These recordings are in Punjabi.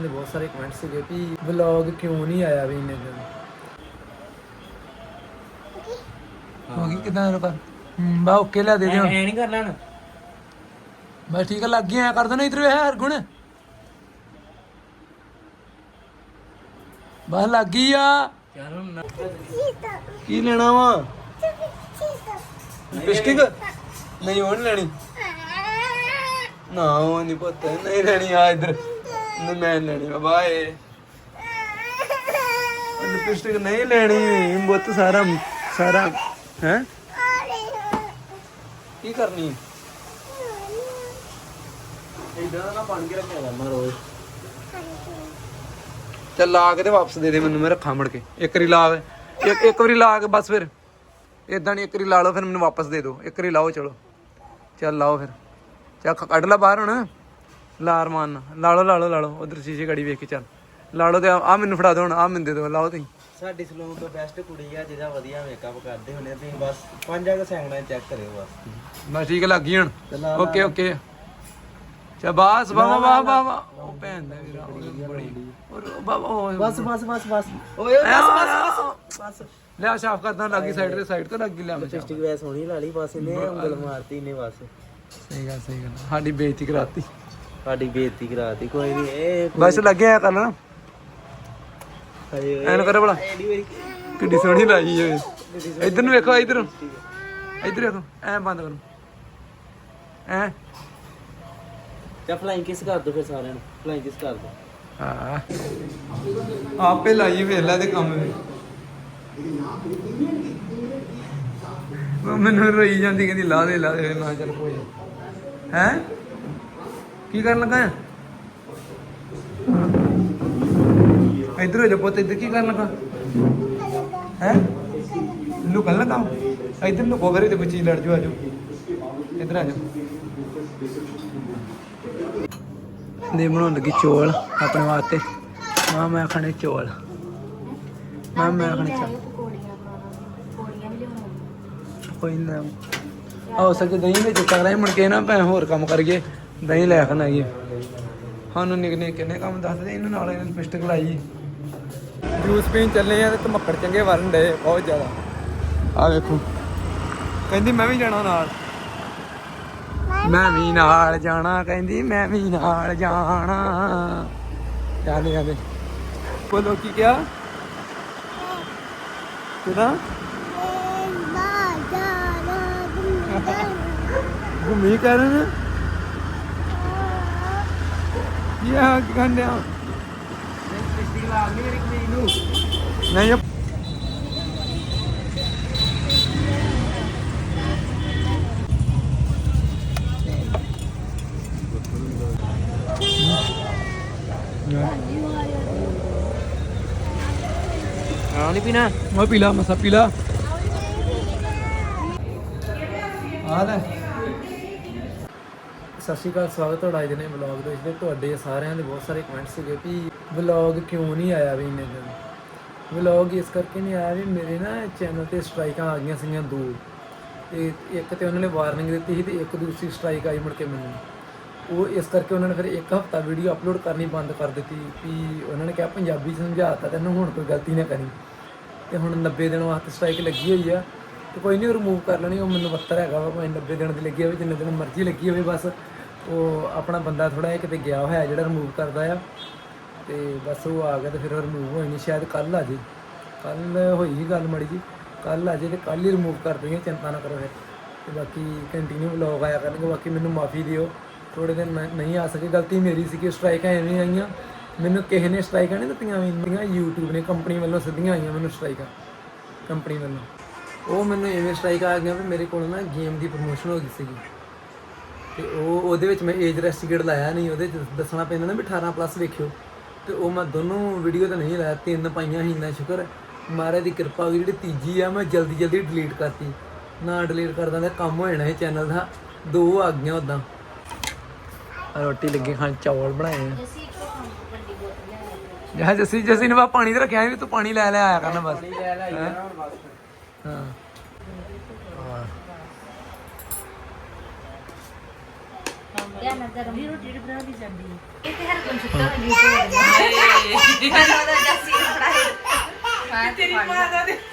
ਦੇ ਬਹੁਤ ਸਾਰੇ ਕਮੈਂਟ ਸੀਗੇ ਵੀ ਵਲੌਗ ਕਿਉਂ ਨਹੀਂ ਆਇਆ ਵੀ ਇੰਨੇ ਦਿਨ? ਹੋ ਗਈ ਕਿਦਾਂ ਕਰ ਹੂੰ ਬਾ ਓਕੇ ਲੈ ਦੇ ਦੇ ਹੁਣ ਐ ਨਹੀਂ ਕਰਨਾ ਹੁਣ। ਬਸ ਠੀਕ ਆ ਲੱਗ ਗਿਆ ਕਰ ਦੇਣਾ ਇਧਰ ਹੈ ਹਰਗੁਣ। ਬਸ ਲੱਗ ਗਈ ਆ। ਕੀ ਲੈਣਾ ਵਾ? ਲਿਪਸਟਿਕ ਨਹੀਂ ਉਹ ਨੀ ਲੈਣੀ। ਨਾ ਉਹ ਨਹੀਂ ਪੁੱਤ ਨਹੀਂ ਲੈਣੀ ਆ ਇਧਰ। ਨਹੀਂ ਮੈਂ ਲੈਣੀ ਬਾਏ ਲਿਪਸਟਿਕ ਨਹੀਂ ਲੈਣੀ ਬੁੱਤ ਸਾਰਾ ਸਾਰਾ ਹੈ? ਕੀ ਕਰਨੀ? ਇਦਾਂ ਨਾ ਬਣ ਕੇ ਰੱਖਿਆ ਕਰਨਾ ਰੋਜ਼। ਚੱਲ ਲਾ ਕੇ ਤੇ ਵਾਪਸ ਦੇ ਦੇ ਮੈਨੂੰ ਮੈਂ ਰੱਖਾਂ ਮੁੜ ਕੇ। ਇੱਕ ਵਾਰੀ ਲਾ। ਇੱਕ ਇੱਕ ਵਾਰੀ ਲਾ ਕੇ ਬਸ ਫਿਰ। ਇਦਾਂ ਨਹੀਂ ਇੱਕ ਵਾਰੀ ਲਾ ਲਓ ਫਿਰ ਮੈਨੂੰ ਵਾਪਸ ਦੇ ਦਿਓ। ਇੱਕ ਵਾਰੀ ਲਾਓ ਚਲੋ। ਚੱਲ ਲਾਓ ਫਿਰ। ਚੱਲ ਕੱਢ ਲਾ ਬਾਹਰ ਹੁਣ। ਲਾ ਰਮਾਨ ਨਾਲ। ਲਾ ਲਓ ਲਾ ਲਓ ਲਾ ਲਓ ਉਧਰ ਸ਼ੀਸ਼ੇ ਗੜੀ ਵੇਖ ਕੇ ਚੱਲ। ਲਾ ਲਓ ਤੇ ਆ ਮੈਨੂੰ ਫੜਾ ਦਿਓ ਹੁਣ ਆ ਮੈਨੂੰ ਦੇ ਦਿਓ ਲਾਓ ਤੁਸੀਂ। ਸਾਡੀ ਸਲੂਨ ਤੋਂ ਬੈਸਟ ਕੁੜੀ ਆ ਜਿਹਦਾ ਵਧੀਆ ਮੇਕਅਪ ਕਰਦੇ ਹੁੰਦੇ ਆ। ਤੁਸੀਂ ਬਸ ਪੰਜਾਂ ਕੁ ਸੈਕਿੰਡਾਂ ਚੈੱਕ ਕਰਿਓ ਬਸ। ਬਸ ਠੀਕ ਲੱਗ ਗਈ ਹੁਣ। ਲਾ ਓਕੇ ਓਕੇ। ਚਾ ਬਾਸ ਵਾਹ ਵਾਹ ਵਾਹ ਵਾਹ। ਉਹ ਭੈਣ ਦਾ ਵੀਰਾ ਉਹ ਬੜੀ ਉਹ ਬਾਬਾ ਉਹ ਬਸ ਬਸ ਬਸ ਬਸ। ਓਏ ਓਏ ਬਸ ਬਸ ਲਿਆ ਸਾਫ਼ ਕਰਦਾ ਲੱਗੀ ਸਾਈਡ ਤੇ ਸਾਈਡ ਤੇ ਲੱਗੀ ਲਿਆ ਮੈਂ ਸਾਫ਼। ਲਿਪਸਟਿਕ ਵੈ ਸੋਹਣੀ ਲਾ ਲਈ ਬਸ ਇਹਨੇ ਉਂਗਲ ਮਾਰਤੀ ਇਹਨੇ ਬਸ। ਸਹੀ ਗੱਲ ਸਹੀ ਗੱਲ। ਸਾਡੀ ਬੇਇੱਜ਼ਤੀ ਕਰਾਤੀ। ਸਾਡੀ ਬੇਇੱਜ਼ਤੀ ਕਰਾਤੀ ਕੋਈ ਨਹੀਂ ਇਹ ਬਸ ਲੱਗਿਆ ਕਰ ਨਾ ਐਨ ਕਰ ਵਾਰੀ ਕਿੱਡੀ ਸੋਹਣੀ ਲਾਈ ਓਏ। ਇਧਰ ਨੂੰ ਵੇਖੋ ਇਧਰ ਇਧਰ ਵੇਖੋ ਐ ਬੰਦ ਕਰੋ। ਐ। ਚਾ ਫਲਾਈਂਗ ਕਿਸ ਕਰ ਦੋ ਫਿਰ ਸਾਰਿਆਂ ਨੂੰ। ਫਲਾਈਂਗ ਕਿਸ ਕਰ ਦੋ। ਹਾਂ। ਆਪੇ ਲਾਈ ਵੇਲਾ ਦੇ ਕੰਮ ਵੀ। ਮੈਨੂੰ ਰੋਈ ਜਾਂਦੀ ਕਹਿੰਦੀ ਲਾ ਦੇ ਲਾ ਦੇ। ਨਾ ਚੱਲ ਕੋਈ ਹੈ? ਕੀ ਕਰਨ ਲੱਗਾ ਹੈ ਇਧਰ ਹੋ ਜਾ ਪੁੱਤ, ਇੱਧਰ ਕੀ ਕਰਨ ਲੱਗਾ? ਹੈ? ਲੁਕਣ ਲੱਗਾ ਇਧਰ ਲੁਕੋ ਕਰੇ ਤੇ ਕੋਈ ਚੀਜ਼ ਲੜ ਜਾਓ ਆਜੋ ਇਧਰ ਆ ਜਾਓ ਦੇ ਬਣਾਉਣ ਲੱਗੀ ਚੋਲ ਆਪਣੇ ਵਾਸਤੇ। ਮਾਂ, ਮੈਂ ਖਾਣੇ ਚੋਲ। ਮਾਂ, ਮੈਂ ਖਾਣੇ ਚੋਲ। ਕੋਈ ਨਾ। ਆਹ ਸੱਚ ਦਹੀਂ ਵਿੱਚ ਕਰਾਂ ਮੁੜ ਕੇ ਨਾ ਭੈਣ ਹੋਰ ਕੰਮ ਕਰੀਏ। ਦਹੀਂ ਲੈ ਕੇ ਆਈਏ ਸਾਨੂੰ ਨਿਕ ਨਿਕ ਕਿੰਨੇ ਕੰਮ ਦੱਸਦੇ ਇਹਨਾਂ ਨਾਲ ਇਹਨਾਂ ਲਿਪਸਟਿਕ ਲਾਈ ਜੂਸ ਪੀਣ ਚੱਲੇ ਆ ਤੇ ਧਮੱਕੜ ਚੰਗੇ ਵਰਨ ਡੇ ਬਹੁਤ ਜ਼ਿਆਦਾ। ਆ ਵੇਖੋ। ਕਹਿੰਦੀ ਮੈਂ ਵੀ ਜਾਣਾ ਨਾਲ। ਮੈਂ ਵੀ ਨਾਲ ਜਾਣਾ ਕਹਿੰਦੀ ਮੈਂ ਵੀ ਨਾਲ ਜਾਣਾ। ਜਾਂਦੇ ਜਾਂਦੇ ਬੋਲੋ ਕੀ ਕਿਹਾ ਕਿਦਾਂ ਘੁੰਮੀ ਕਰਨ ਯਾ ਕੀ ਕਹਿੰਦੇ ਆ ਲਿਪਸਟਿਕ ਲਾ ਲਈ ਮੇਰੀ ਕੁੜੀ ਨੂੰ ਨਹੀਂ ਆ ਨਹੀਂ ਪੀਣਾ ਸਤਿ ਸ਼੍ਰੀ ਅਕਾਲ, ਸਵਾਗਤ ਤੁਹਾਡਾ ਅੱਜ ਦੇ ਨਵੇਂ ਵਲੌਗ ਦੇ ਵਿੱਚ। ਤੁਹਾਡੇ ਸਾਰਿਆਂ ਦੇ ਬਹੁਤ ਸਾਰੇ ਕਮੈਂਟਸ ਸੀਗੇ ਵੀ ਵਲੌਗ ਕਿਉਂ ਨਹੀਂ ਆਇਆ ਵੀ ਇੰਨੇ ਦਿਨ? ਵਲੌਗ ਇਸ ਕਰਕੇ ਨਹੀਂ ਆਇਆ ਵੀ ਮੇਰੇ ਨਾ ਚੈਨਲ ਤੇ ਸਟ੍ਰਾਈਕਾਂ ਆ ਗਈਆਂ ਸੀਗੀਆਂ ਦੋ। ਤੇ ਇੱਕ ਤੇ ਉਹਨਾਂ ਨੇ ਵਾਰਨਿੰਗ ਦਿੱਤੀ ਸੀ ਤੇ ਇੱਕ ਦੂਸਰੀ ਸਟ੍ਰਾਈਕ ਆਈ ਮੁੜ ਕੇ ਮੈਨੂੰ। ਉਹ ਇਸ ਕਰਕੇ ਉਹਨਾਂ ਨੇ ਫਿਰ ਇੱਕ ਹਫਤਾ ਵੀਡੀਓ ਅਪਲੋਡ ਕਰਨੀ ਬੰਦ ਕਰ ਦਿੱਤੀ ਵੀ ਉਹਨਾਂ ਨੇ ਕਿਹਾ ਪੰਜਾਬੀ 'ਚ ਸਮਝਾਤਾ ਤੈਨੂੰ ਹੁਣ ਕੋਈ ਗਲਤੀ ਨਾ ਕਰੀ। ਤੇ ਹੁਣ 90 ਦਿਨ ਵਾਸਤੇ ਸਟ੍ਰਾਈਕ ਲੱਗੀ ਹੋਈ ਆ। ਤੇ ਕੋਈ ਨਹੀਂ ਰਿਮੂਵ ਕਰ ਲੈਣੀ, ਉਹ ਮੈਨੂੰ ਬੱਤਰ ਹੈਗਾ ਵਾ, ਭਾਵੇਂ 90 ਦਿਨ ਦੀ ਲੱਗੀ ਹੋਵੇ, ਜਿੰਨੇ ਦਿਨ ਮਰਜ਼ੀ ਲੱਗੀ ਹੋਵੇ ਬਸ। ਉਹ ਆਪਣਾ ਬੰਦਾ ਥੋੜਾ ਜਿਹਾ ਕਿਤੇ ਗਿਆ ਹੋਇਆ, ਜਿਹੜਾ ਰਿਮੂਵ ਕਰਦਾ ਆ। ਤੇ ਬਸ ਉਹ ਆ ਗਿਆ ਤੇ ਫਿਰ ਰਿਮੂਵ ਹੋਈ ਨਹੀਂ ਸ਼ਾਇਦ ਕੱਲ ਆ ਜੇ। ਕੱਲ ਹੋਈ ਸੀ ਗੱਲ ਮੜੀ ਜੀ। ਕੱਲ ਆ ਜੇ ਤੇ ਕੱਲ ਹੀ ਰਿਮੂਵ ਕਰ ਦੇਣਗੇ ਚਿੰਤਾ ਨਾ ਕਰੋ ਫਿਰ। ਤੇ ਬਾਕੀ ਕੰਟੀਨਿਊ ਵਲੌਗ ਆਇਆ ਕਰਨਗੇ, ਬਾਕੀ ਮੈਨੂੰ ਮਾਫੀ ਦਿਓ। ਥੋੜੇ ਦਿਨ ਨਹੀਂ ਆ ਸਕੇ ਗਲਤੀ ਮੇਰੀ ਸੀ ਕਿ ਸਟ੍ਰਾਈਕਾਂ ਐਵੇਂ ਆਈਆਂ। ਮੈਨੂੰ ਕਿਸੇ ਨੇ ਸਟ੍ਰਾਈਕਾਂ ਨਹੀਂ ਦਿੱਤੀਆਂ ਵੀਆਂ YouTube ਨੇ ਕੰਪਨੀ ਵੱਲੋਂ ਸਿੱਧੀਆਂ ਆਈਆਂ ਮੈਨੂੰ ਸਟ੍ਰਾਈਕਾਂ ਕੰਪਨੀ ਵੱਲੋਂ। ਉਹ ਮੈਨੂੰ ਐਵੇਂ ਸਟ੍ਰਾਈਕ ਆ ਗਿਆ ਵੀ ਮੇਰੇ ਕੋਲ ਨਾ ਗੇਮ ਦੀ ਪ੍ਰੋਮੋਸ਼ਨ ਹੋ ਗਈ ਸੀਗੀ। ਤੇ ਉਹ ਉਹਦੇ ਵਿੱਚ ਮੈਂ ਏਜ ਰੈਸਟੀਕੇਟ ਲਾਇਆ ਨਹੀਂ ਉਹਦੇ 'ਚ ਦੱਸਣਾ ਪੈਂਦਾ ਨਾ ਵੀ 18 ਪਲੱਸ ਵੇਖਿਓ। ਤੇ ਉਹ ਮੈਂ ਦੋਨੋਂ ਵੀਡੀਓ ਤਾਂ ਨਹੀਂ ਲਾਇਆ ਤਿੰਨ ਪਾਈਆਂ ਸੀ ਇੰਨਾ ਸ਼ੁਕਰ। ਮਹਾਰਾਜ ਦੀ ਕਿਰਪਾ ਹੋਈ ਜਿਹੜੀ ਤੀਜੀ ਆ ਮੈਂ ਜਲਦੀ ਜਲਦੀ ਡਿਲੀਟ ਕਰਤੀ। ਨਾ ਡਿਲੀਟ ਕਰਦਾ ਤਾਂ ਕੰਮ ਹੋ ਜਾਣਾ ਇਹ ਚੈਨਲ ਦਾ। ਦੋ ਆ ਗਈਆਂ ਉਦਾਂ ਰੋਟੀ ਲੱਗੇ ਖਾਣ ਚੌਲ ਬਣਾਏ ਆ। ਜਹਾਂ ਜੱਸੀ ਜੱਸੀ ਨੇ ਬਾ ਪਾਣੀ ਤੇ ਰੱਖਿਆ ਸੀ ਵੀ ਤੂੰ ਪਾਣੀ ਲੈ ਲੈ ਆਇਆ ਕਰਨਾ ਬਸ। ਲੈ ਲੈ ਜਾਣਾ ਹੁਣ ਬਸ। ਹਾਂ। ਧਿਆਨ ਨਾਲ ਗਰਮ ਦੀ ਰੋਟੀ ਬਣਾ ਦੀ ਜਾਂਦੀ ਹੈ। ਇਹ ਹਰ ਕੋਈ ਸੁੱਤਾ ਹੋਈ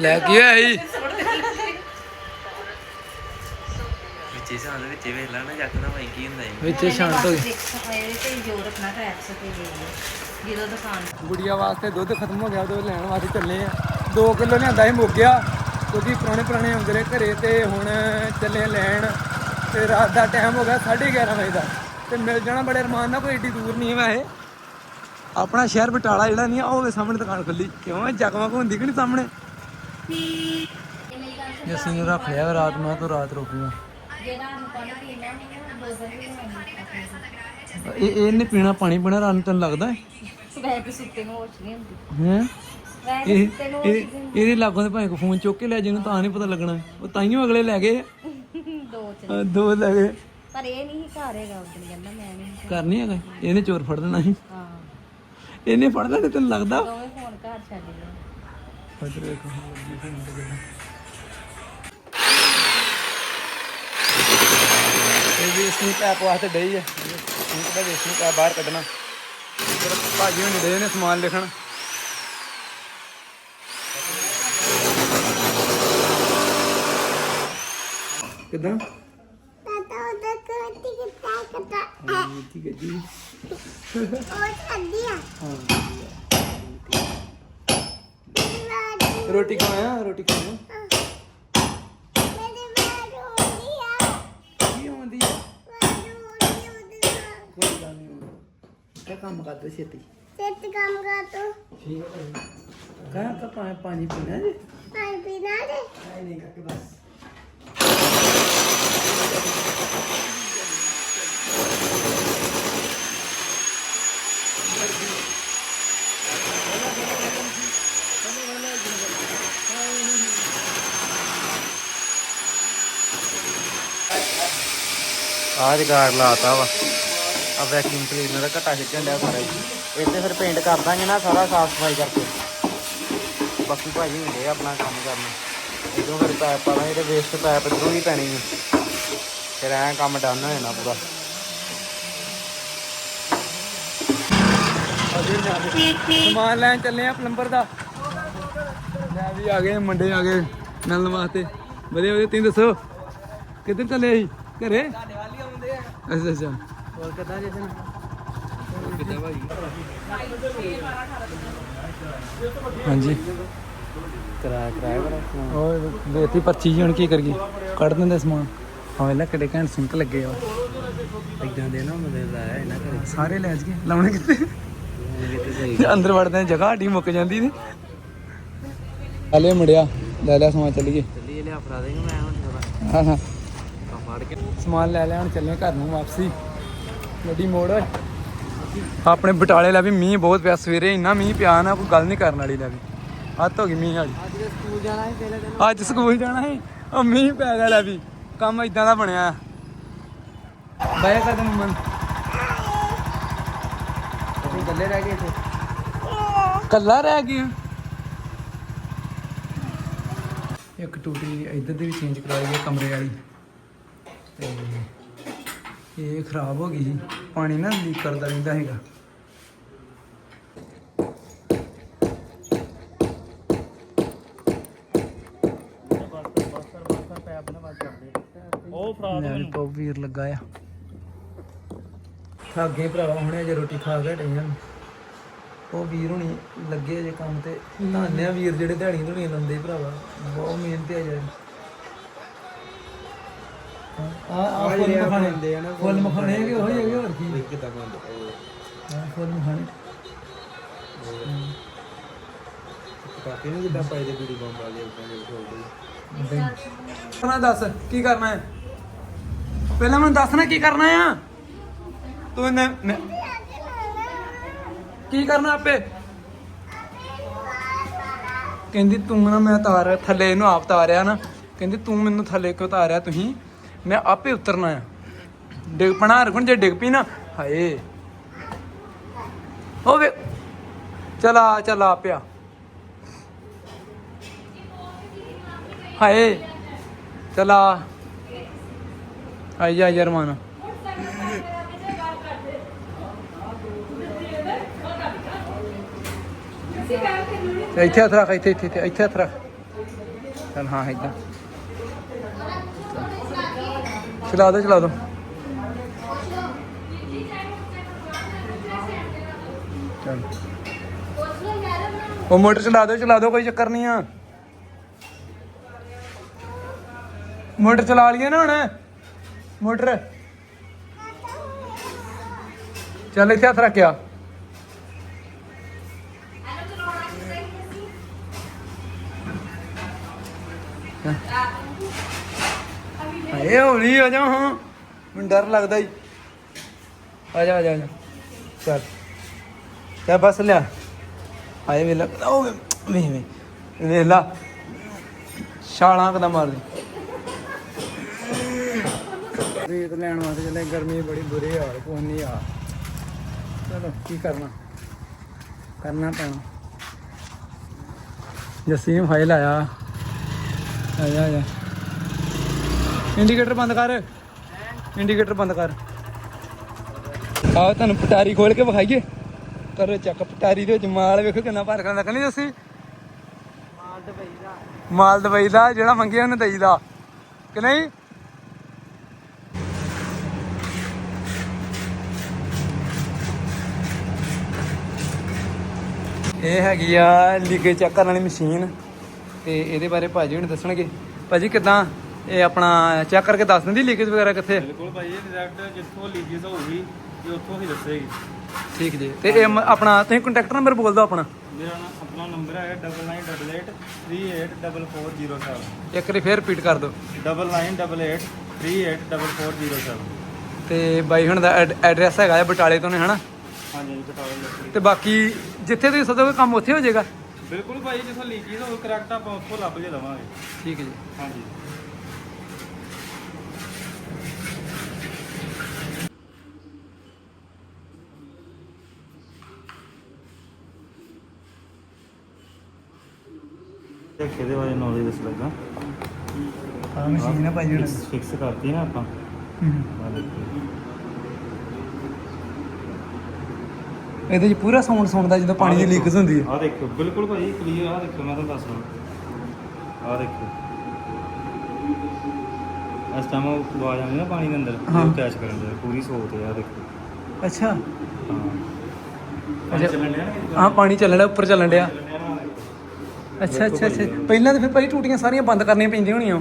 ਲੈ ਕੀ ਹੋਇਆ ਈ ਵਿੱਚੇ ਸਾਹ ਦੇ। ਵਿੱਚ ਵੇਖ ਲੈਣਾ ਜੱਕਦਾ ਭਾਈ ਕੀ ਹੁੰਦਾ ਹੈ ਵਿੱਚ ਸ਼ਾਂਤ ਹੋ ਗਈ ਇਹ ਤੇ ਜੋਰ ਰੱਖਣਾ ਟਰੈਕਸ ਤੇ ਜਦੋਂ ਦੁਕਾਨ ਗੁੜੀਆ ਵਾਸਤੇ ਦੁੱਧ ਖਤਮ ਹੋ ਗਿਆ ਉਹਦੇ ਲੈਣ ਵਾਸਤੇ ਚੱਲੇ ਆ। 2 ਕਿਲੋ ਲਿਆਂਦਾ ਸੀ ਮੁੱਕ ਗਿਆ। ਕਿਉਂਕਿ ਪੁਰਾਣੇ ਪੁਰਾਣੇ ਆਉਂਦੇ ਰਹੇ ਘਰੇ ਤੇ ਹੁਣ ਚੱਲੇ ਲੈਣ। ਤੇ ਰਾਤ ਦਾ ਟਾਈਮ ਹੋ ਗਿਆ 11:30 ਵਜੇ ਦਾ। ਤੇ ਮਿਲ ਜਾਣਾ ਬੜੇ ਅਰਮਾਨ ਨਾਲ ਕੋਈ ਏਡੀ ਦੂਰ ਨਹੀਂ ਹੈ ਵੈਸੇ। ਆਪਣਾ ਸ਼ਹਿਰ ਬਟਾਲਾ ਜਿਹੜਾ ਨਹੀਂ ਆ ਉਹ ਵੇ ਸਾਹਮਣੇ ਦੁਕਾਨ ਖੁੱਲੀ। ਕਿਉਂ ਜਗਮਗ ਹੁੰਦੀ ਕਿ ਨਹੀਂ ਸਾਹਮਣੇ? ਅਸੀਂ ਨੂੰ ਰੱਖ ਲਿਆ ਰਾਤ ਨੂੰ ਤੋਂ ਰਾਤ ਰੁਕੂਗਾ ਇਹ ਇਹਨੇ ਪੀਣਾ ਪਾਣੀ ਪੀਣਾ ਰਾਤ ਨੂੰ ਤੈਨੂੰ ਲੱਗਦਾ? ਹੈ ਵੈਸੇ ਤੇ ਸੁੱਤੇ ਨੂੰ ਹੋਸ਼ ਨਹੀਂ ਹੁੰਦੀ। ਹੈਂ? ਇਹ ਇਹਦੇ ਲਾਗੋਂ ਦੇ ਭਾਵੇਂ ਕੋ ਫੋਨ ਚੁੱਕ ਕੇ ਲੈ ਜਿਹਨੂੰ ਤਾਂ ਨਹੀਂ ਪਤਾ ਲੱਗਣਾ। ਉਹ ਤਾਈਓ ਅਗਲੇ ਲੈ ਗਏ ਦੋ ਚ ਦੋ ਗਏ। ਪਰ ਇਹ ਨਹੀਂ ਘਰ ਹੈਗਾ ਉਦੋਂ ਕਹਿੰਦਾ ਮੈਂ ਨਹੀਂ ਘਰ ਨਹੀਂ ਹੈਗਾ? ਇਹਨੇ ਚੋਰ ਫੜ ਲੈਣਾ ਸੀ। ਹਾਂ। ਇਹਨੇ ਫੜ ਲੈਣਾ ਤੈਨੂੰ ਲੱਗਦਾ? ਦੋਵੇਂ ਫੋਨ ਘਰ ਛੱਡ ਗਏ। ਇਹ ਵੀ ਇਸਨੂੰ ਪੈਪ ਵਾਸਤੇ ਡਈ ਹੈ। ਇਹ ਤਾਂ ਵੇਸਣੀ ਪੈਪ ਬਾਹਰ ਕੱਢਣਾ। ਫਿਰ ਭਾਜੀ ਹੁਣ ਡੇ ਨੇ ਸਮਾਨ ਲਿਖਣ। ਕਿਦਾਂ ਠੀਕ ਹੈ ਜੀ oh tadi ya ਰੋਟੀ ਖਾਇਆ ਰੋਟੀ ਖਾਇਆ Jadi baru dia ਕੀ ਹੁੰਦੀ ਹੈ baru dia udah ਕੋਈ ਗੱਲ ਨਹੀਂ ਕਿਆ ਕੰਮ ਕਰਦੇ ਛੇਤੀ set kamu kata ਠੀਕ ਹੈ ਕਾ ਪਾਣੀ ਪੀਣਾ ਜੀ hai pina deh ਨਹੀਂ ਨਹੀਂ ਕਾਕੇ ਬਸ ਆਹ ਜਗਾੜ ਲਾਤਾ ਵਾ। ਆ ਵੈਕਿਊਮ ਕਲੀਨਰ ਦਾ ਘਟਾ ਖਿੱਚਣ ਡਿਆ ਸਾਰਾ ਹੀ ਇੱਥੇ ਫਿਰ ਪੇਂਟ ਕਰ ਦਾਂਗੇ ਨਾ ਸਾਰਾ ਸਾਫ਼ ਸਫ਼ਾਈ ਕਰਕੇ। ਬਾਕੀ ਭਾਜੀ ਹੁੰਦੇ ਆ ਆਪਣਾ ਕੰਮ ਕਰਨਾ। ਇਧਰੋਂ ਫਿਰ ਪੈਪ ਪਾ ਦਾਂਗੇ ਵੇਸਟ ਪੈਪ ਇਧਰੋਂ ਵੀ ਪੈਣੀ ਹੈ ਫਿਰ ਐਂ ਕੰਮ ਡਨ ਹੋ ਜਾਣਾ ਪੂਰਾ। ਸਮਾਨ ਲੈਣ ਚੱਲੇ ਆ ਪਲੰਬਰ ਦਾ। ਲੈ ਵੀ ਆ ਗਏ ਮੁੰਡੇ ਆ ਗਏ ਮਿਲਣ ਵਾਸਤੇ। ਵਧੀਆ ਵਧੀਆ, ਤੁਸੀਂ ਦੱਸੋ? ਕਿੱਧਰ ਚੱਲੇ ਸੀ? ਘਰੇ? ਅੱਛਾ ਅੱਛਾ। ਹੋਰ ਕਿਦਾਂ ਜੇ ਦਿਨ ਕਿੱਦਾਂ ਭਾਈ ਹਾਂਜੀ। ਕਰਾਇਆ ਕਰਾਇਆ ਬੜਾ ਹੋਰ ਦੇਤੀ ਪਰਚੀ ਜੀ ਹੁਣ ਕੀ ਕਰੀਏ? ਕੱਢ ਦਿੰਦੇ ਸਮਾਨ। ਹਾਂ ਵੇਲਾ ਕਿਹੜੇ ਘੰਟ ਸਿੰਕ ਲੱਗੇ ਆ। ਇਦਾਂ ਦੇ ਨਾ ਮੁੰਡੇ ਲਾਇਆ ਇਹਨਾਂ ਘਰੇ। ਸਾਰੇ ਲੈ ਜਗੇ ਲਾਉਣੇ ਕਿੱਥੇ? ਅੰਦਰ ਵੜਦੇ ਜਗ੍ਹਾ ਸਾਡੀ ਮੁੱਕ ਜਾਂਦੀ ਨੇ ਹਲੇ ਮੁੰਡਿਆ ਲੈ ਲੈ ਸਮਾਨ ਚੱਲੀਏ। ਚੱਲੀ ਲਿਆ ਫੜਾ ਦੇਗਾ ਮੈਂ ਹੁਣ ਥੋੜਾ ਹਾਂ ਹਾਂ। ਫੜ ਕੇ। ਸਮਾਨ ਲੈ ਲੈ ਹੁਣ ਚੱਲੇ ਘਰ ਨੂੰ ਵਾਪਸੀ। ਗੱਡੀ ਮੋੜ। ਆਪਣੇ ਬਟਾਲੇ ਲੈ ਵੀ ਮੀਂਹ ਬਹੁਤ ਪਿਆ ਸਵੇਰੇ ਇੰਨਾ ਮੀਂਹ ਪਿਆ ਨਾ ਕੋਈ ਗੱਲ ਨਹੀਂ ਕਰਨ ਵਾਲੀ ਲੈ ਵੀ। ਹੱਥ ਹੋ ਗਈ ਮੀਂਹ ਵਾਲੀ। ਅੱਜ ਸਕੂਲ ਜਾਣਾ ਹੈ ਪਹਿਲੇ ਦਿਨ। ਅੱਜ ਸਕੂਲ ਜਾਣਾ ਹੈ ਉਹ ਮੀਂਹ ਪੈ ਗਿਆ ਲੈ ਵੀ। ਕੰਮ ਇਦਾਂ ਦਾ ਬਣਿਆ। ਬਾਇਆ ਕਰ ਦੇ ਮਨ। ਤੁਸੀਂ ਇਕੱਲੇ ਰਹਿ ਗਏ ਇੱਥੇ? ਕੱਲਾ ਰਹਿ ਗਿਆ। ਇੱਕ ਟੂਟੀ ਇੱਧਰ ਦੀ ਵੀ ਚੇਂਜ ਕਰਾਈ ਹੈ ਕਮਰੇ ਵਾਲੀ। ਤੇ ਇਹ ਖਰਾਬ ਹੋ ਗਈ ਸੀ ਪਾਣੀ ਨਾ ਲੀਕ ਕਰਦਾ ਰਹਿੰਦਾ ਹੈਗਾ। ਉਹ ਵੀਰ ਲੱਗਾ ਆ। ਭਰਾਵਾ ਹੁਣੇ ਜੇ ਰੋਟੀ ਖਾ ਕੇ ਹਟੇ ਹਨ ਉਹ ਵੀਰ ਹੁਣੀ ਲੱਗੇ ਜੇ ਕੰਮ ਤੇ। ਧੰਨਿਆ ਵੀਰ ਜਿਹੜੇ ਦਿਹਾੜੀ ਧੁੜੀਆਂ ਲਾਉਂਦੇ ਭਰਾਵਾ। ਬਹੁਤ ਮਿਹਨਤ ਆ ਯਾਰ ਆ ਆ ਫੁੱਲ ਮਖਾਣੇ। ਆ ਨਾ, ਫੁੱਲ ਮਖਾਣੇ ਹੈਗੇ ਉਹ ਹੈਗੇ ਹੋਰ ਕੀ। ਕਿੱਦਾਂ ਬਣਦੇ ਹਾਂ ਫੁੱਲ ਮਖਾਣੇ। ਕਾਕੇ ਨੂੰ ਕਿੱਦਾਂ ਪਾਈ ਦੇ ਵੀਡੀਓ ਬੰਬ ਵਾਲੇ ਉਪਰ ਦੇ ਛੋੜਦੇ ਕਰਨਾ ਦੱਸ ਕੀ ਕਰਨਾ ਹੈ? ਪਹਿਲਾਂ ਮੈਨੂੰ ਦੱਸ ਨਾ ਕੀ ਕਰਨਾ ਆ। ਤੂੰ ਨੇ ਮੈਂ- ਕੀ ਕਰਨਾ ਆਪੇ? ਕਹਿੰਦੀ ਤੂੰ ਨਾ ਮੈਂ ਤਾਰ ਥੱਲੇ ਇਹਨੂੰ ਆਪ ਤਾਰਿਆ ਨਾ। ਕਹਿੰਦੀ ਤੂੰ ਮੈਨੂੰ ਥੱਲੇ ਕਿਉਂ ਤਾਰਿਆ ਤੁਸੀਂ? ਮੈਂ ਆਪੇ ਉਤਰਨਾ ਆ। ਡਿੱਗ ਪਣਾ ਰਗਣ ਜੇ ਡਿੱਗ ਪਈ ਨਾ, ਹਾਏ। ਹੋਵੇ ਚਲਾ ਚਲਾ ਪਿਆ। ਹਾਏ। ਚਲਾ ਆਈ ਜਾ ਜਰਮਾਨ ਇੱਥੇ ਹੱਥ ਰੱਖ, ਇੱਥੇ ਇੱਥੇ ਇੱਥੇ ਹੱਥ ਰੱਖ। ਹਾਂ, ਇਦਾਂ। ਚਲਾ ਦੋ ਚਲਾ ਦੋ। ਚੱਲ। ਉਹ ਮੋਟਰ ਚਲਾ ਦੋ ਚਲਾ ਦੋ, ਕੋਈ ਚੱਕਰ ਨਹੀਂ ਆ। ਮੋਟਰ ਚਲਾ ਲਈਏ ਨਾ ਹੁਣ। ਮੋਟਰ। ਚੱਲ ਇੱਥੇ ਹੱਥ ਰੱਖਿਆ ਇਹ ਹੌਲੀ ਆ ਜਾ, ਹਾਂ। ਮੈਨੂੰ ਡਰ ਲੱਗਦਾ ਈ ਆ ਜਾ ਆ ਜਾ ਆ ਜਾ। ਚੱਲ। ਚੱਲ, ਬਸ ਲਿਆ। ਹਾਏ, ਵੇਲਾ। ਉਹ ਵੇ ਵੇ ਵੇਲਾ। ਛਾਲਾਂ ਕਦਾ ਮਾਰਦੀ ਰੇਤ ਲੈਣ ਵਾਸਤੇ ਚੱਲੇ, ਗਰਮੀ ਬੜੀ ਬੁਰੀ ਹਾਲ ਕੋਈ ਨਹੀਂ ਆ। ਚਲੋ, ਕੀ ਕਰਨਾ? ਕਰਨਾ ਪੈਣਾ। ਜਸੀਮ ਫਾਈਲ ਆਇਆ। ਆ ਜਾ। ਇੰਡੀਕੇਟਰ ਬੰਦ ਕਰ। ਇੰਡੀਕੇਟਰ ਬੰਦ ਕਰ। ਆਓ ਤੁਹਾਨੂੰ ਪਟਾਰੀ ਖੋਲ ਕੇ ਵਿਖਾਈਏ। ਕਰੋ ਚੱਕ ਪਟਾਰੀ ਦੇ ਵਿੱਚ ਮਾਲ ਵੇਖੋ ਕਿੰਨਾ ਭਰ ਕੇ ਲੱਗਣੀ ਜੱਸੀ ਮਾਲ ਦੁਬਈ ਦਾ। ਮਾਲ ਦਵਾਈ ਦਾ ਜਿਹੜਾ ਮੰਗਿਆ ਉਹਨੂੰ ਦਈਦਾ ਕਿ ਨਹੀਂ? ਇਹ ਹੈਗੀ ਆ ਲੀਕੇਜ ਚੈੱਕ ਕਰਨ ਵਾਲੀ ਮਸ਼ੀਨ। ਤੇ ਇਹਦੇ ਬਾਰੇ ਭਾਜੀ ਹੁਣ ਦੱਸਣਗੇ। ਭਾਜੀ ਕਿਦਾਂ? ਇਹ ਆਪਣਾ ਚੈੱਕ ਕਰਕੇ ਦੱਸ ਦਿੰਦੀ ਲੀਕੇਜ ਵਗੈਰਾ ਕਿੱਥੇ? ਬਿਲਕੁਲ ਭਾਈ ਇਹ ਡਾਇਰੈਕਟ ਜਿੱਥੋਂ ਲੀਕੇਜ ਹੋਊਗੀ ਇਹ ਉੱਥੋਂ ਹੀ ਦੱਸੇਗੀ। ਠੀਕ ਜੀ। ਤੇ ਇਹ ਮ- ਆਪਣਾ ਤੁਸੀਂ ਕੰਟੈਕਟ ਨੰਬਰ ਬੋਲ ਦਿਓ ਆਪਣਾ। ਮੇਰਾ ਨਾ ਆਪਣਾ ਨੰਬਰ ਹੈਗਾ 9988384407 ਇੱਕ ਵਾਰੀ ਫੇਰ ਰਿਪੀਟ ਕਰ ਦਿਓ। 9988384407 ਤੇ ਬਾਈ ਹੁਣ ਦਾ ਐਡਰੈਸ ਹੈਗਾ ਹੈ ਬਟਾਲੇ ਤੋਂ ਨੇ ਹਨਾ? ਹਾਂਜੀ ਜੀ ਬਟਾਲੇ ਲੱਗੀ ਤੇ ਬਾਕੀ ਜਿੱਥੇ ਤੁਸੀਂ ਸਦੋਗੇ ਕੰਮ ਉੱਥੇ ਹੋ ਜਾਏਗਾ? ਬਿਲਕੁਲ ਭਾਈ ਜਿੱਥੋਂ ਲੀਕੇਜ ਹੋਊ ਕਰੈਕਟ ਆਪਾਂ ਉੱਥੋਂ ਲੱਭ ਕੇ ਦਵਾਂਗੇ। ਠੀਕ ਹੈ ਜੀ। ਹਾਂਜੀ। ਇਹਦੇ ਬਾਰੇ ਨੌਲੇਜ ਦੱਸ ਲੱਗਾ। ਹਾਂ ਮਸ਼ੀਨ ਹੈ ਭਾਈ ਜਿਹੜਾ ਫਿਕਸ ਕਰਤੀ ਨਾ ਆਪਾਂ। ਇਹਦੇ 'ਚ ਪੂਰਾ ਸਾਊਂਡ ਸੁਣਦਾ ਜਦੋਂ ਪਾਣੀ ਦੀ ਲੀਕੇਜ ਹੁੰਦੀ ਹੈ। ਆ ਦੇਖੋ ਬਿਲਕੁਲ ਭਾਈ ਕਲੀਅਰ ਆ ਦੇਖੋ ਮੈਂ ਤੁਹਾਨੂੰ ਦੱਸ ਰਿਹਾ। ਆ ਦੇਖੋ। ਇਸ ਟਾਈਮ ਉਹ ਆਵਾਜ਼ ਆਉਂਦੀ ਨਾ ਪਾਣੀ ਦੇ ਅੰਦਰ। ਉਹ ਕੈਚ ਕਰਨ ਦੇ ਪੂਰੀ ਹੈ ਆ ਦੇਖੋ। ਅੱਛਾ। ਹਾਂ। ਅੱਛਾ। ਅੱਛਾ ਚੱਲਣ ਡਿਆ ਨਾ ਕਿਤੇ? ਹਾਂ ਪਾਣੀ ਚੱਲਣ ਡਿਆ ਉੱਪਰ ਚੱਲਣ ਡਿਆ ਚੱਲਣ ਡਿਆ ਨਾ, ਆਹ ਦੇਖੋ। ਅੱਛਾ ਅੱਛਾ ਅੱਛਾ। ਪਹਿਲਾਂ ਤਾਂ ਫਿਰ ਭਾਈ ਟੂਟੀਆਂ ਸਾਰੀਆਂ ਬੰਦ ਕਰਨੀਆਂ ਪੈਂਦੀਆਂ ਹੋਣੀਆਂ।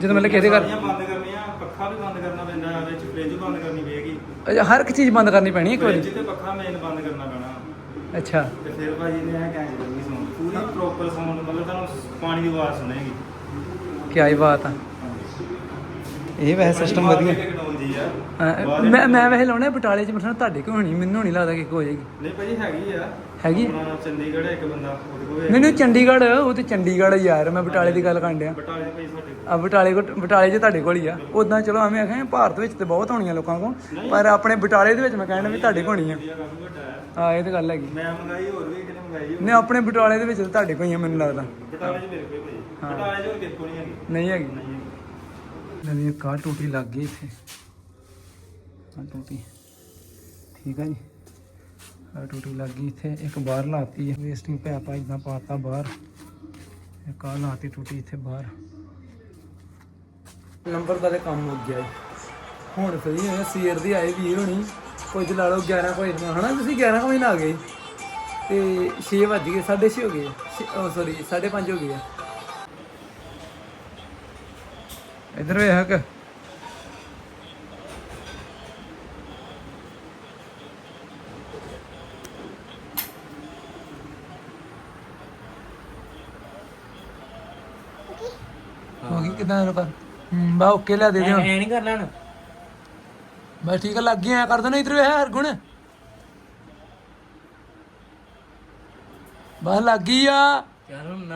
ਜਦੋਂ ਮਤਲਬ ਕਿਹਦੇ ਘਰ ਸਾਰੀਆਂ ਬੰਦ ਕਰਨੀਆਂ ਪੱਖਾ ਵੀ ਬੰਦ ਕਰਨਾ ਪੈਂਦਾ ਹੈ ਵਿੱਚ ਫ੍ਰਿਜ ਬੰਦ ਕਰਨੀ ਪਏਗੀ। ਅੱਛਾ, ਹਰ ਇੱਕ ਚੀਜ਼ ਬੰਦ ਕਰਨੀ ਪੈਣੀ ਇੱਕ ਵਾਰੀ? ਫ੍ਰਿਜ ਤੇ ਪੱਖਾ ਮੇਨ ਬੰਦ ਕਰਨਾ ਪੈਣਾ। ਅੱਛਾ। ਤੇ ਫਿਰ ਭਾਜੀ ਨੇ ਇਹ ਕੈਚ ਕਰਨੀ ਸਾਊਂਡ ਪੂਰੀ ਪ੍ਰੋਪਰ ਸਾਊਂਡ ਮਤਲਬ ਤੁਹਾਨੂੰ ਪਾਣੀ ਦੀ ਆਵਾਜ਼ ਸੁਣੇਗੀ। ਕੀ ਆਈ ਬਾਤ ਆ। ਇਹ ਵੈਸੇ ਸਿਸਟਮ ਵਧੀਆ। ਆ। ਮੈਂ ਮੈਂ ਵੈਸੇ ਲਾਉਣਾ ਬਟਾਲੇ 'ਚ ਮਤਲਬ ਤੁਹਾਡੇ ਕੋਲ ਹੋਣੀ ਮੈਨੂੰ ਨਹੀਂ ਲੱਗਦਾ ਕਿ ਕੋਈ ਹੋ ਜਾਏਗੀ ਨਹੀਂ ਭਾਜੀ ਹੈਗੀ ਆ। ਹੈਗੀ? ਆਪਣਾ ਚੰਡੀਗੜ੍ਹ ਇੱਕ ਬੰਦਾ ਉਹਦੇ ਕੋਲ ਹੈ। ਮੈਨੂੰ ਚੰਡੀਗੜ੍ਹ ਉਹ ਤੇ ਚੰਡੀਗੜ੍ਹ ਯਾਰ ਮੈਂ ਬਟਾਲੇ ਦੀ ਗੱਲ ਕਰਨ ਡਿਆ। ਬਟਾਲੇ ਦੇ ਭਾਈ ਸਾਡੇ ਆ ਬਟਾਲੇ ਕੋ ਬਟਾਲੇ 'ਚ ਤੁਹਾਡੇ ਕੋਲ ਹੀ ਆ। ਉਦਾਂ ਚਲੋ ਐਵੇਂ ਆਖਾਂ ਭਾਰਤ ਵਿੱਚ ਤੇ ਬਹੁਤ ਹੋਣੀਆਂ ਲੋਕਾਂ ਕੋਲ ਪਰ ਆਪਣੇ ਬਟਾਲੇ ਦੇ ਵਿੱਚ ਮੈਂ ਕਹਿਣਾ ਵੀ ਤੁਹਾਡੇ ਕੋਲ ਹੀ ਆ। ਇੰਡੀਆ ਕਾਫੀ ਵੱਡਾ ਹੈ। ਆ ਇਹ ਤਾਂ ਗੱਲ ਹੈਗੀ। ਮੈਂ ਮੰਗਾਈ ਹੋਰ ਵੀ ਕਿਤੇ ਮੰਗਾਈ ਹੋਈ। ਨਹੀਂ ਆਪਣੇ ਬਟਾਲੇ ਦੇ ਵਿੱਚ ਤਾਂ ਤੁਹਾਡੇ ਕੋਲ ਹੀ ਆ ਮੈਨੂੰ ਲੱਗਦਾ। ਬਟਾਲੇ 'ਚ ਮੇਰੇ ਕੋਲ ਭਾਈ ਬਟਾਲੇ 'ਚ ਹੋਰ ਕਿਤੇ ਕੋਲ ਨਹੀਂ ਹੈਗੀ। ਨਹੀਂ ਹੈਗੀ। ਨਹੀਂ ਹੈਗੀ। ਨਵੀਂ ਆਹ ਟੂਟੀ ਲੱਗ ਗਈ ਇੱਥੇ। ਆ ਟੂਟੀ। ਠੀਕ ਆ ਜੀ? ਆ ਟੂਟੀ ਲੱਗ ਗਈ ਇੱਥੇ, ਇੱਕ ਬਾਹਰ ਲਾਤੀ ਹੈ ਵੇਸਟਿੰਗ ਪੈਪ ਆ ਇਦਾਂ ਪਾਤਾ ਬਾਹਰ। ਇੱਕ ਆ ਲਾਤੀ ਟੂਟੀ ਇੱਥੇ ਬਾਹਰ। ਨੰਬਰ ਦਾ ਤੇ ਕੰਮ ਹੋ ਗਿਆ ਜੀ। ਹੁਣ ਫਰੀ ਹੋਇਆ ਸੀਰ ਦੀ ਆਏ ਵੀਰ ਹੋਣੀ ਕੁਝ ਲਾ ਲਓ 11 ਵਜੇ ਨਾਲ ਹਨਾ, ਤੁਸੀਂ 11 ਵਜੇ ਨਾਲ ਆ ਗਏ। ਤੇ 6 ਵੱਜ ਗਏ 6:30 ਹੋ ਗਏ। ਉਹ ਸੌਰੀ 5:30 ਹੋ ਗਏ ਆ। ਇਧਰ ਵੇਖ। ਕੇ ਹੋ ਗਈ ਕਿਦਾਂ ਰੁਕਾ ਹੂੰ ਬਾ ਓਕੇ ਲਿਆ ਦੇ ਦਿਓ ਐ ਨਹੀਂ ਕਰਨਾ ਹੁਣ। ਬਸ ਠੀਕ ਆ ਲੱਗ ਗਿਆ ਕਰ ਦੇਣਾ ਇਧਰ ਵੇ ਹਰ ਗੁਣ। ਬਸ ਲੱਗ ਗਈ ਆ। ਚਲ ਹੁਣ